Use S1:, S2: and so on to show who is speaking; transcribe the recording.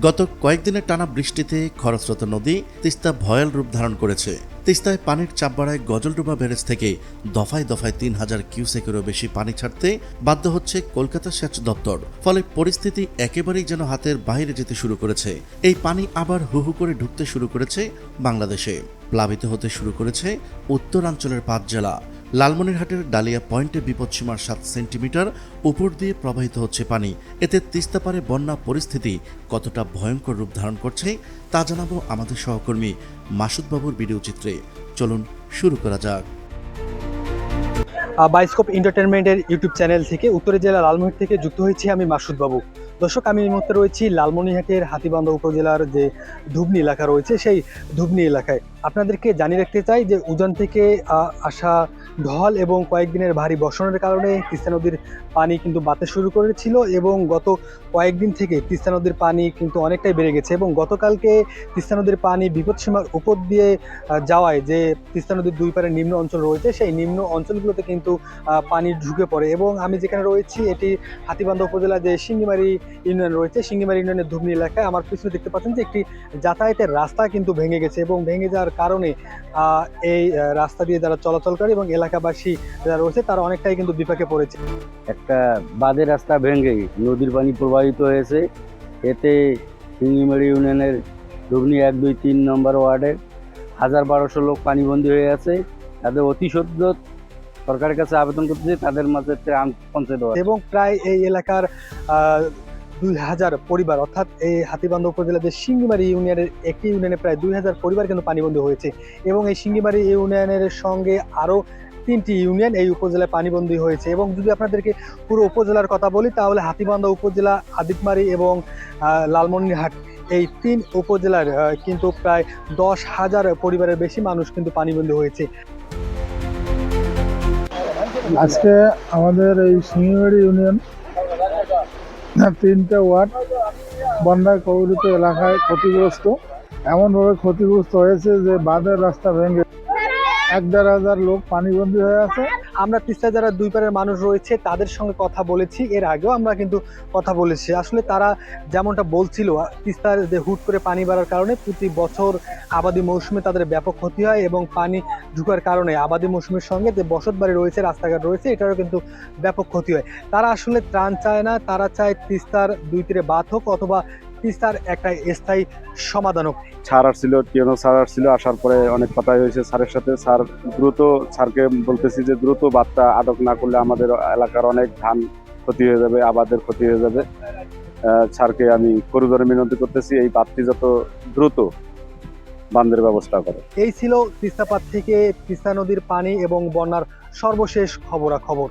S1: গত কয়েকদিনের টানা বৃষ্টিতে খরস্রোত নদী তিস্তা ভয়াল রূপ ধারণ করেছে। তিস্তায় পানির চাপ বাড়ায় গজলডোবা ব্যারেজ থেকে দফায় দফায় তিন হাজার কিউসেকেরও বেশি পানি ছাড়তে বাধ্য হচ্ছে কলকাতা সেচ দপ্তর। ফলে পরিস্থিতি একেবারেই যেন হাতের বাইরে যেতে শুরু করেছে। এই পানি আবার হু হু করে ঢুকতে শুরু করেছে বাংলাদেশে। প্লাবিত হতে শুরু করেছে উত্তরাঞ্চলের পাঁচ জেলা। লালমনিরহাটের ডালিয়া পয়েন্টে বিপদসীমার সাত সেন্টিমিটার উপর দিয়ে প্রবাহিত হচ্ছে পানি। এতে তিস্তাপারে বন্যা পরিস্থিতি কতটা ভয়ঙ্কর রূপ ধারণ করছে, তা জানাব আমাদের সহকর্মী মাসুদবাবুর ভিডিও চিত্রে। চলুন শুরু করা যাক।
S2: বাইস্কোপ এন্টারটেনমেন্টের ইউটিউব চ্যানেল থেকে উত্তরে জেলা লালমনিরহাট থেকে যুক্ত হয়েছি আমি মাসুদ বাবু। দর্শক, আমি এই মুহূর্তে রয়েছি লালমনিহাটের হাতিবান্ধা উপজেলার যে ধুবনি এলাকা রয়েছে, সেই ধুবনি এলাকায়। আপনাদেরকে জানিয়ে রাখতে চাই যে উজান থেকে আসা ঢল এবং কয়েকদিনের ভারী বর্ষণের কারণে তিস্তা নদীর পানি কিন্তু বাড়তে শুরু করেছিল এবং গত কয়েকদিন থেকে তিস্তা নদীর পানি কিন্তু অনেকটাই বেড়ে গেছে এবং গতকালকে তিস্তা নদীর পানি বিপদসীমার উপর দিয়ে যাওয়ায় যে তিস্তা নদীর দুই পারে নিম্ন অঞ্চল রয়েছে, সেই নিম্ন অঞ্চলগুলোতে কিন্তু আহ, পানি ঢুকে পড়ে এবং আমি যেখানে রয়েছি এটি হাতিবান্ধা উপজেলা যে সিঙ্গিমারি ইউনিয়ন রয়েছে সিঙ্গিমারি ইউনিয়নের ধুবনি এলাকায় আমার পিছনে দেখতে পাচ্ছেন যে একটি যাতায়াতের রাস্তা কিন্তু ভেঙে গেছে এবং ভেঙে যাওয়ার কারণে এই রাস্তা দিয়ে যারা চলাচল করে এবং এলাকাবাসী যারা রয়েছে তারা অনেকটাই কিন্তু বিপাকে পড়েছে।
S3: একটা বাদে রাস্তা ভেঙে নদীর পানি প্রবাহিত হয়েছে। এতে সিঙ্গিমারি ইউনিয়নের ধুবনি এক দুই তিন নম্বর ওয়ার্ডের হাজার বারোশো লোক পানিবন্দী হয়ে আছে। তাদের অতি সরকারের কাছে আবেদন করতেছে, তাদের মাঝে ত্রাণ পৌঁছে দেওয়া
S2: এবং প্রায় এই এলাকার দুই হাজার পরিবার, অর্থাৎ এই হাতিবান্ধা উপজেলার যে সিঙ্গিমারি ইউনিয়নের একটি ইউনিয়নে প্রায় দুই হাজার পরিবার কিন্তু পানিবন্দী হয়েছে। এবং এই সিঙ্গিমারি ইউনিয়নের সঙ্গে আরও তিনটি ইউনিয়ন এই উপজেলায় পানিবন্দী হয়েছে। এবং যদি আপনাদেরকে পুরো উপজেলার কথা বলি, তাহলে হাতিবান্ধা উপজেলা আদিতমারি এবং লালমনিরহাট এই তিন উপজেলার কিন্তু প্রায় দশ হাজার পরিবারের বেশি মানুষ কিন্তু পানিবন্দী হয়েছে।
S4: আজকে আমাদের এই সিঙ্গিবাড়ি ইউনিয়ন তিনটে ওয়ার্ড বন্যায় কবলিত এলাকায় ক্ষতিগ্রস্ত। এমনভাবে ক্ষতিগ্রস্ত হয়েছে যে বাঁধের রাস্তা ভেঙে এক দেড় হাজার লোক পানিবন্দী হয়ে আছে।
S2: আমরা তিস্তায় যারা দুই পারের মানুষ রয়েছে, তাদের সঙ্গে কথা বলেছি। এর আগেও আমরা কিন্তু কথা বলেছি। আসলে তারা যেমনটা বলছিল, তিস্তার যে হুট করে পানি বাড়ার কারণে প্রতি বছর আবাদি মৌসুমে তাদের ব্যাপক ক্ষতি হয় এবং পানি ঢুকার কারণে আবাদি মৌসুমের সঙ্গে যে বসত বাড়ি রয়েছে, রাস্তাঘাট রয়েছে, এটারও কিন্তু ব্যাপক ক্ষতি হয়। তারা আসলে ত্রাণ চায় না। তারা চায় তিস্তার দুই তীরে বাদ হোক অথবা তিস্তার একটা স্থায়ী সমাধান হোক
S5: স্যার আসছিল টিএনও স্যার আসছিল আসার পরে অনেক কথাই হয়েছে স্যারের সাথে। স্যার দ্রুত স্যারকে বলতেছি যে দ্রুত বাদটা আটক না করলে আমাদের এলাকার অনেক ধান ক্ষতি হয়ে যাবে আবাদের ক্ষতি হয়ে যাবে। স্যারকে আমি করুদরে মিনতি করতেছি এই বাদটি যত দ্রুত বান্ধের ব্যবস্থা করে।
S2: এই ছিল তিস্তাপাত থেকে তিস্তা নদীর পানি এবং বন্যার সর্বশেষ খবরাখবর।